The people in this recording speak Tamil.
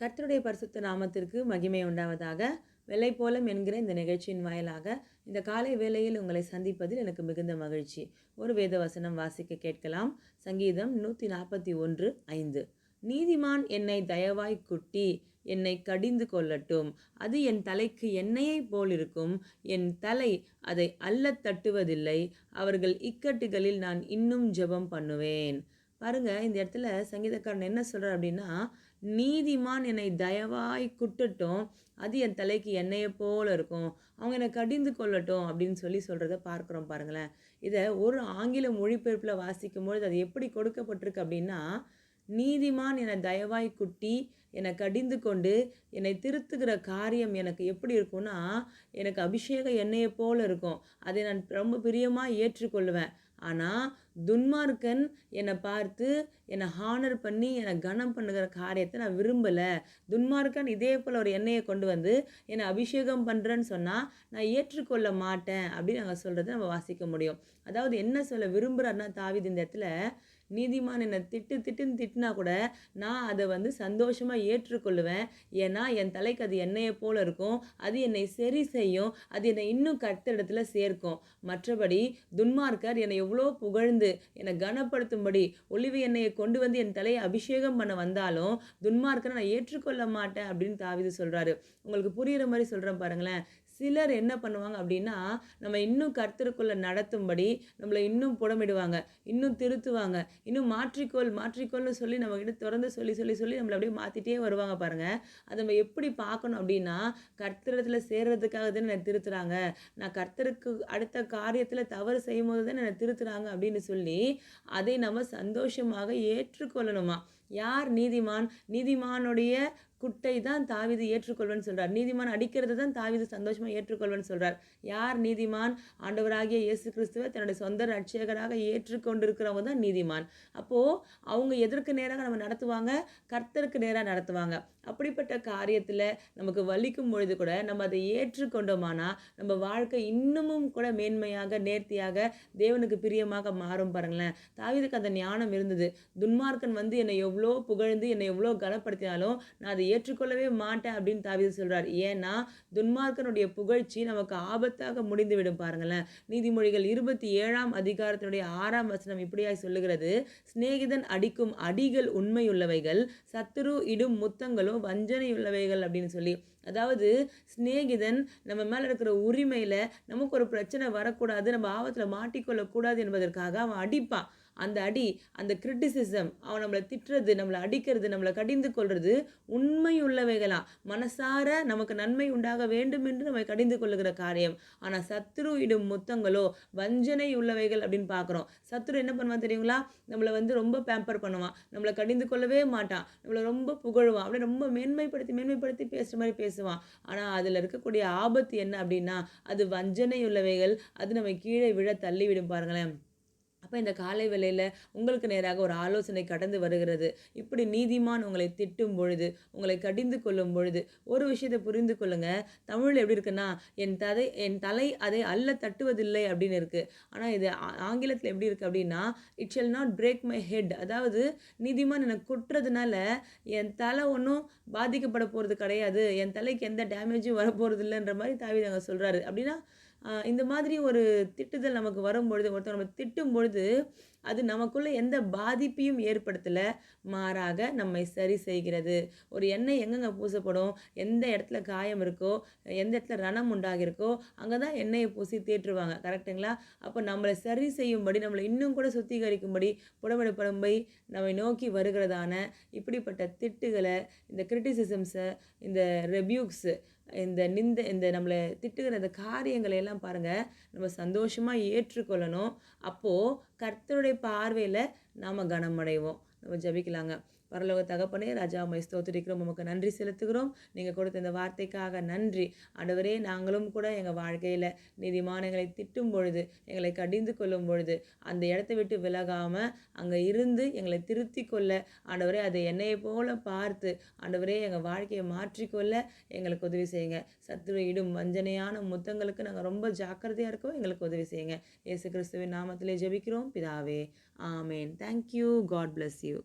கர்த்தருடைய பரிசுத்த நாமத்திற்கு மகிமை உண்டாவதாக. வெள்ளை போலம் என்கிற இந்த நிகழ்ச்சியின் வாயிலாக இந்த காலை வேளையில் உங்களை சந்திப்பதில் எனக்கு மிகுந்த மகிழ்ச்சி. ஒரு வேத வசனம் வாசிக்க கேட்கலாம். சங்கீதம் நூற்றி நாற்பத்தி ஒன்று ஐந்து. நீதிமான் என்னை தயவாய் குட்டி என்னை கடிந்து கொள்ளட்டும். அது என் தலைக்கு எண்ணெயைப் போல் இருக்கும் என் தலை அதை அல்ல தட்டுவதில்லை. அவர்கள் இக்கட்டுகளில் நான் இன்னும் ஜெபம் பண்ணுவேன். பாருங்கள் இந்த இடத்துல சங்கீதக்காரன் என்ன சொல்கிறார் அப்படின்னா நீதிமான் என்னை தயவாய் குட்டட்டும் அது என் தலைக்கு எண்ணெயை போல் இருக்கும். அவங்க என்னை கடிந்து கொள்ளட்டும் அப்படின்னு சொல்லி சொல்கிறத பார்க்குறோம் பாருங்களேன். இதை ஒரு ஆங்கில மொழிபெயர்ப்பில் வாசிக்கும்பொழுது அது எப்படி கொடுக்கப்பட்டிருக்கு அப்படின்னா நீதிமான் என்னை தயவாய் குட்டி என்னை கடிந்து கொண்டு என்னை திருத்துகிற காரியம் எனக்கு எப்படி இருக்கும்னா எனக்கு அபிஷேக எண்ணெயை போல் இருக்கும். அதை நான் ரொம்ப பிரியமாக ஏற்றுக்கொள்வேன் ஆனால் துன்மார்க்கன் என்னை பார்த்து என்னை ஹானர் பண்ணி என்னை கனம் பண்ணுகிற காரியத்தை நான் விரும்பலை. துன்மார்க்கன் இதே போல் ஒரு எண்ணெயை கொண்டு வந்து என்னை அபிஷேகம் பண்ணுறேன்னு சொன்னால் நான் ஏற்றுக்கொள்ள மாட்டேன் அப்படின்னு நாங்கள் சொல்கிறத நம்ம வாசிக்க முடியும். அதாவது என்ன சொல்ல விரும்புகிறாருன்னா தாவிது இந்த இடத்துல நீதிமான் என்னை திட்டு திட்டுன்னு திட்டினா கூட நான் அதை வந்து சந்தோஷமாக ஏற்றுக்கொள்ளுவேன். ஏன்னா என் தலைக்கு அது என்னையை போல இருக்கும். அது என்னை சரி செய்யும். அது என்னை இன்னும் கற்ற இடத்துல சேர்க்கும். மற்றபடி துன்மார்க்கர் என்னை எவ்வளோ புகழ்ந்து என்னை கனப்படுத்தும்படி ஒளிவு எண்ணெயை கொண்டு வந்து என் தலையை அபிஷேகம் பண்ண வந்தாலும் துன்மார்க்கரை நான் ஏற்றுக்கொள்ள மாட்டேன் அப்படின்னு தாவிது சொல்கிறாரு உங்களுக்கு புரிகிற மாதிரி சொல்கிறேன் பாருங்களேன். சிலர் என்ன பண்ணுவாங்க அப்படின்னா நம்ம இன்னும் கர்த்தருக்குள்ளே நடத்தும்படி நம்மளை இன்னும் புடமிடுவாங்க இன்னும் திருத்துவாங்க. இன்னும் மாற்றிக்கோள் மாற்றிக்கோள்னு சொல்லி நம்ம கிட்ட தொடர்ந்து சொல்லி சொல்லி சொல்லி நம்மளை அப்படியே மாற்றிட்டே வருவாங்க பாருங்கள் அதை நம்ம எப்படி பார்க்கணும் அப்படின்னா கர்த்தரத்தில் சேர்கிறதுக்காக தானே என்னை திருத்துறாங்க. நான் கர்த்தருக்கு அடுத்த காரியத்தில் தவறு செய்யும் போது தான் என்னை திருத்துறாங்க அப்படின்னு சொல்லி அதை நம்ம சந்தோஷமாக ஏற்றுக்கொள்ளணுமா? யார் நீதிமான்? நீதிமானுடைய குட்டை தான் தாவிது ஏற்றுக்கொள்வன் சொல்கிறார் நீதிமான் அடிக்கிறது தான் தாவிது சந்தோஷமாக ஏற்றுக்கொள்வன் சொல்கிறார் யார் நீதிமான்? ஆண்டவராகிய இயேசு கிறிஸ்துவை தன்னுடைய சொந்த ரட்சகராக ஏற்றுக்கொண்டிருக்கிறவங்க தான் நீதிமான். அப்போது அவங்க எதற்கு நேராக நம்ம நடத்துவாங்க? கர்த்தருக்கு நேராக நடத்துவாங்க. அப்படிப்பட்ட காரியத்தில் நமக்கு வலிக்கும் பொழுது கூட நம்ம அதை ஏற்றுக்கொண்டோமானா நம்ம வாழ்க்கை இன்னமும் கூட மேன்மையாக நேர்த்தியாக தேவனுக்கு பிரியமாக மாறும் பாருங்களேன். தாவிதுக்கு அந்த ஞானம் இருந்தது. துன்மார்க்கன் வந்து என்னை எவ்வளோ எவ்வளோ புகழ்ந்து என்னை எவ்வளோ கனப்படுத்தினாலும் நான் அதை ஏற்றுக்கொள்ளவே மாட்டேன் அப்படின்னு தாவிது சொல்கிறார் ஏன்னா துன்மார்க்கனுடைய புகழ்ச்சி நமக்கு ஆபத்தாக முடிந்துவிடும் பாருங்களேன். நீதிமொழிகள் இருபத்தி ஏழாம் அதிகாரத்தினுடைய ஆறாம் வசனம் இப்படியாய் சொல்லுகிறது. சிநேகிதன் அடிக்கும் அடிகள் உண்மையுள்ளவைகள் சத்துரு இடும் முத்தங்களோ வஞ்சனையுள்ளவைகள் அப்படின்னு சொல்லி. அதாவது சிநேகிதன் நம்ம மேலே இருக்கிற உரிமையில் நமக்கு ஒரு பிரச்சனை வரக்கூடாது நம்ம ஆபத்தில் மாட்டிக்கொள்ளக்கூடாது என்பதற்காக அவன் அடிப்பான். அந்த அடி அந்த கிரிட்டிசிசம் அவன் நம்மளை திட்டுறது நம்மளை அடிக்கிறது நம்மளை கடிந்து கொள்வது உண்மை உள்ளவைகளா மனசார நமக்கு நன்மை உண்டாக வேண்டும் என்று நம்மை கடிந்து கொள்ளுகிற காரியம். ஆனால் சத்ரு இடும் முத்தங்களோ வஞ்சனை உள்ளவைகள் அப்படின்னு பார்க்குறோம் சத்ரு என்ன பண்ணுவான் தெரியுங்களா? நம்மளை வந்து ரொம்ப பேம்பர் பண்ணுவான். நம்மளை கடிந்து கொள்ளவே மாட்டான். நம்மளை ரொம்ப புகழுவான். அப்படியே ரொம்ப மேன்மைப்படுத்தி மேன்மைப்படுத்தி பேசுகிற மாதிரி பேசுவான். ஆனால் அதில் இருக்கக்கூடிய ஆபத்து என்ன அப்படின்னா அது வஞ்சனை உள்ளவைகள் அது நம்ம கீழே விழ தள்ளிவிடும் பாருங்களேன். அப்போ இந்த காலை வேளையில் உங்களுக்கு நேராக ஒரு ஆலோசனை கடந்து வருகிறது. இப்படி நீதிமான் உங்களை திட்டும் பொழுது உங்களை கடிந்து கொள்ளும் பொழுது ஒரு விஷயத்தை புரிந்து கொள்ளுங்க. தமிழ் எப்படி இருக்குன்னா என் ததை என் தலை அதை அல்ல தட்டுவதில்லை அப்படின்னு இருக்குது ஆனால் இது ஆங்கிலத்தில் எப்படி இருக்குது அப்படின்னா it shall not break my head அதாவது நீதிமான் எனக்கு குட்டுறதுனால என் தலை ஒன்றும் பாதிக்கப்பட போகிறது கிடையாது. என் தலைக்கு எந்த டேமேஜும் வரப்போகிறது இல்லைன்ற மாதிரி தாவி நாங்கள் சொல்கிறாரு அப்படின்னா இந்த மாதிரி ஒரு திட்டுதல் நமக்கு வரும்பொழுது ஒருத்தர் நம்ம திட்டும் பொழுது அது நமக்குள்ளே எந்த பாதிப்பையும் ஏற்படுத்தலை மாறாக நம்மை சரி செய்கிறது. ஒரு எண்ணெய் எங்கெங்கே பூசப்படும்? எந்த இடத்துல காயம் இருக்கோ எந்த இடத்துல ரணம் உண்டாகிருக்கோ அங்கே தான் எண்ணெயை பூசி தேற்றுவாங்க. கரெக்டுங்களா அப்போ நம்மளை சரி செய்யும்படி நம்மளை இன்னும் கூட சுத்திகரிக்கும்படி புடமிடப்படும்படி நம்மை நோக்கி வருகிறதான இப்படிப்பட்ட திட்டுகளை இந்த கிரிட்டிசிசம்ஸை இந்த ரெபியூக்ஸு இந்த நிந்த இந்த நம்மளை திட்டுகிற இந்த காரியங்களை எல்லாம் பாருங்கள் நம்ம சந்தோஷமாக ஏற்றுக்கொள்ளணும். அப்போது கர்த்தருடைய பார்வையில் நாம் கனமடைவோம். நம்ம ஜபிக்கலாங்க. பரலோக தகப்பனே ராஜா உமை ஸ்தோத்திரிக்கிறோம் உமக்கு நன்றி செலுத்துகிறோம். நீங்கள் கொடுத்த இந்த வார்த்தைக்காக நன்றி. ஆண்டவரே நாங்களும் கூட எங்கள் வாழ்க்கையில் நீதிமானங்களை திட்டும் பொழுது எங்களை கடிந்து கொள்ளும் பொழுது அந்த இடத்த விட்டு விலகாமல் அங்கே இருந்து எங்களை திருத்தி கொள்ள ஆண்டவரே அதை என்னையை போல பார்த்து ஆண்டவரே எங்கள் வாழ்க்கையை மாற்றிக்கொள்ள எங்களுக்கு உதவி செய்யுங்க. சத்துரு இடும் வஞ்சனையான முத்தங்களுக்கு நாங்கள் ரொம்ப ஜாக்கிரதையாக இருக்கோம். எங்களுக்கு உதவி செய்யுங்க. இயேசு கிறிஸ்துவின் நாமத்திலே ஜெபிக்கிறோம். பிதாவே ஆமேன். Thank you God bless you